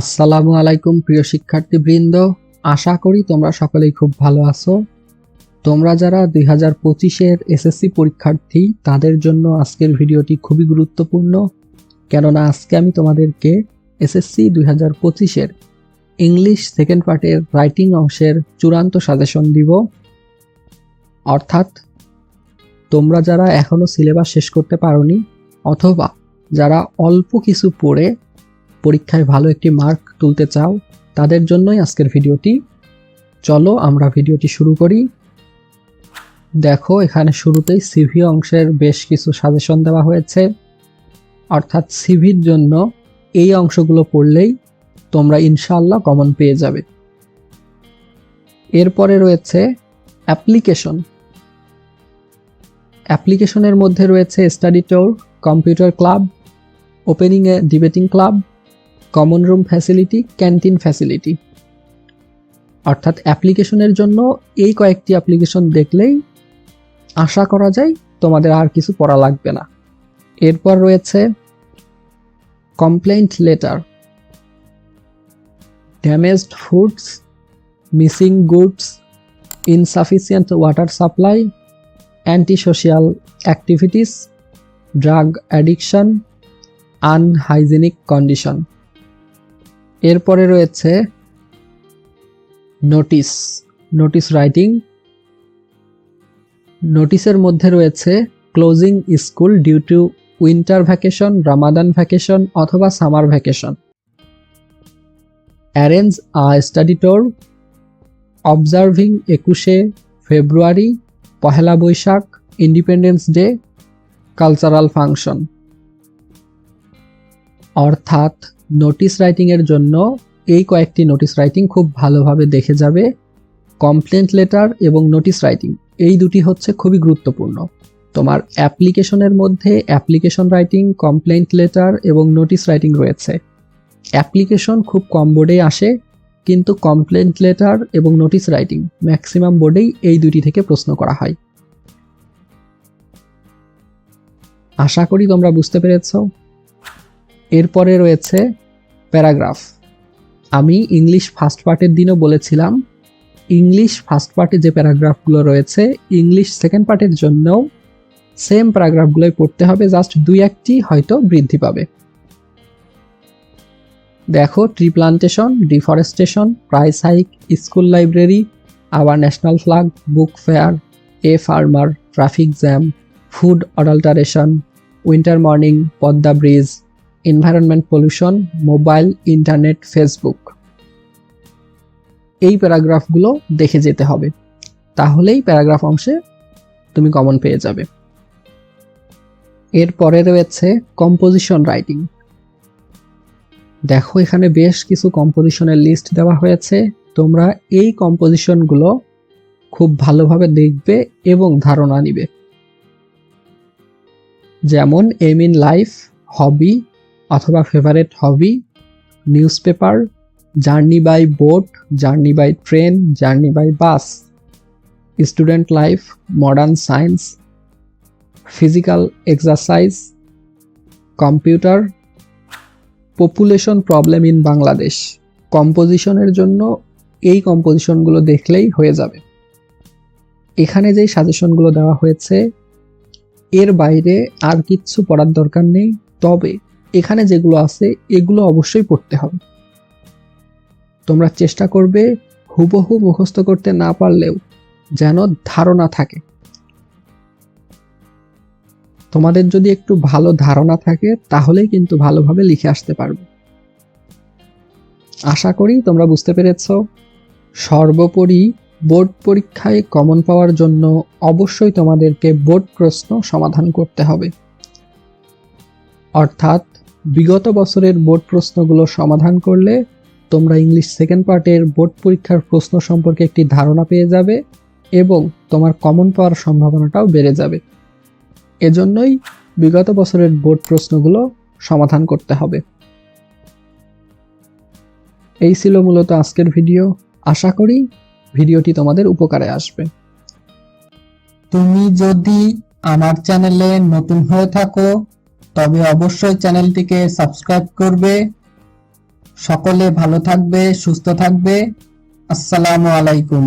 আসসালামু আলাইকুম, প্রিয় শিক্ষার্থীবৃন্দ। আশা করি তোমরা সকলেই খুব ভালো আছো। তোমরা যারা দুই হাজার পঁচিশের এসএসসি পরীক্ষার্থী, তাদের জন্য আজকের ভিডিওটি খুবই গুরুত্বপূর্ণ। কেননা আজকে আমি তোমাদেরকে এসএসসি দুই হাজার পঁচিশের ইংলিশ সেকেন্ড পার্টের রাইটিং অংশের চূড়ান্ত সাজেশন দিব। অর্থাৎ, তোমরা যারা এখনও সিলেবাস শেষ করতে পারোনি, অথবা যারা অল্প কিছু পড়ে পরীক্ষায় ভালো একটি মার্ক তুলতে চাও, তাদের জন্যই আজকের ভিডিওটি। চলো আমরা ভিডিওটি শুরু করি। দেখো, এখানে শুরুতেই সিভি অংশের বেশ কিছু সাজেশন দেওয়া হয়েছে। অর্থাৎ সিভির জন্য এই অংশগুলো পড়লেই তোমরা ইনশাআল্লাহ কমন পেয়ে যাবে। এরপরে রয়েছে অ্যাপ্লিকেশন অ্যাপ্লিকেশনের মধ্যে রয়েছে study tour computer club opening a debating club common room facility canteen facility অর্থাৎ অ্যাপ্লিকেশনের জন্য এই কয়েকটি অ্যাপ্লিকেশন দেখলেই আশা করা যায় তোমাদের আর কিছু পড়া লাগবে না। এরপর রয়েছে complaint letter damaged foods missing goods insufficient water supply anti social activities drug addiction unhygienic condition এরপরে রয়েছে নোটিস নোটিস রাইটিং নোটিসের মধ্যে রয়েছে closing school due to winter vacation Ramadan vacation অথবা summer vacation arrange a study tour observing একুশে ফেব্রুয়ারি Pohela Boishakh independence day cultural function অর্থাৎ notice রাইটিংয়ের জন্য এই কয়েকটি নোটিশ রাইটিং খুব ভালোভাবে দেখে যাবে। কমপ্লেন্ট লেটার এবং নোটিশ রাইটিং এই দুটি হচ্ছে খুবই গুরুত্বপূর্ণ। তোমার অ্যাপ্লিকেশনের মধ্যে অ্যাপ্লিকেশন রাইটিং কমপ্লেন্ট লেটার এবং নোটিশ রাইটিং রয়েছে। অ্যাপ্লিকেশন খুব কম বোর্ডেই আসে, কিন্তু কমপ্লেন্ট লেটার এবং নোটিশ রাইটিং ম্যাক্সিমাম বোর্ডেই এই দুটি থেকে প্রশ্ন করা হয়। আশা করি তোমরা বুঝতে পেরেছ। এরপরে রয়েছে প্যারাগ্রাফ। আমি ইংলিশ ফার্স্ট পার্টের দিনও বলেছিলাম, ইংলিশ ফার্স্ট পার্টে যে প্যারাগ্রাফগুলো রয়েছে, ইংলিশ সেকেন্ড পার্টের জন্যও সেম প্যারাগ্রাফগুলোই পড়তে হবে জাস্ট দুই একটি হয়তো বৃদ্ধি পাবে। দেখো tree plantation deforestation price hike school library আবার national flag book fair a farmer traffic jam food adulteration winter morning Padma bridge environment pollution mobile internet Facebook এই প্যারাগ্রাফগুলো দেখে যেতে হবে। তাহলেই প্যারাগ্রাফ অংশে তুমি কমন পেয়ে যাবে। এরপরে রয়েছে কম্পোজিশন রাইটিং দেখো, এখানে বেশ কিছু কম্পোজিশনের লিস্ট দেওয়া হয়েছে। তোমরা এই কম্পোজিশনগুলো খুব ভালোভাবে দেখবে এবং ধারণা নিবে। যেমন এম ইন লাইফ হবি অথবা favourite hobby newspaper journey by boat journey by train journey by bus student life modern science physical exercise computer population problem in Bangladesh কম্পোজিশনের জন্য এই কম্পোজিশনগুলো দেখলেই হয়ে যাবে। এখানে যেই সাজেশনগুলো দেওয়া হয়েছে, এর বাইরে আর কিচ্ছু পড়ার দরকার নেই, তবে এখানে যেগুলো আছে, এগুলো অবশ্যই পড়তে হবে। তোমরা চেষ্টা করবে হুবহু মুখস্থ করতে না পারলেও যেন ধারণা থাকে। তোমাদের যদি একটু ভালো ধারণা থাকে, তাহলেই কিন্তু ভালোভাবে লিখে আসতে পারবে। আশা করি তোমরা বুঝতে পেরেছ। সর্বোপরি বোর্ড পরীক্ষায় কমন পাওয়ার জন্য অবশ্যই তোমাদেরকে বোর্ড প্রশ্ন সমাধান করতে হবে। অর্থাৎ বিগত বছরের বোর্ড প্রশ্নগুলো সমাধান করলে তোমরা ইংলিশ সেকেন্ড পার্টের বোর্ড পরীক্ষার প্রশ্ন সম্পর্কে একটি ধারণা পেয়ে যাবে এবং তোমার কমন পাওয়ার সম্ভাবনাটাও বেড়ে যাবে। এজন্যই বিগত বছরের বোর্ড প্রশ্নগুলো সমাধান করতে হবে। এই ছিল মূলত আজকের ভিডিও। আশা করি ভিডিওটি তোমাদের উপকারে আসবে। তুমি যদি আমার চ্যানেলে নতুন হয়ে থাকো তবে অবশ্যই চ্যানেলটিকে সাবস্ক্রাইব করবে। সকলে ভালো থাকবে সুস্থ থাকবে। আসসালামু আলাইকুম।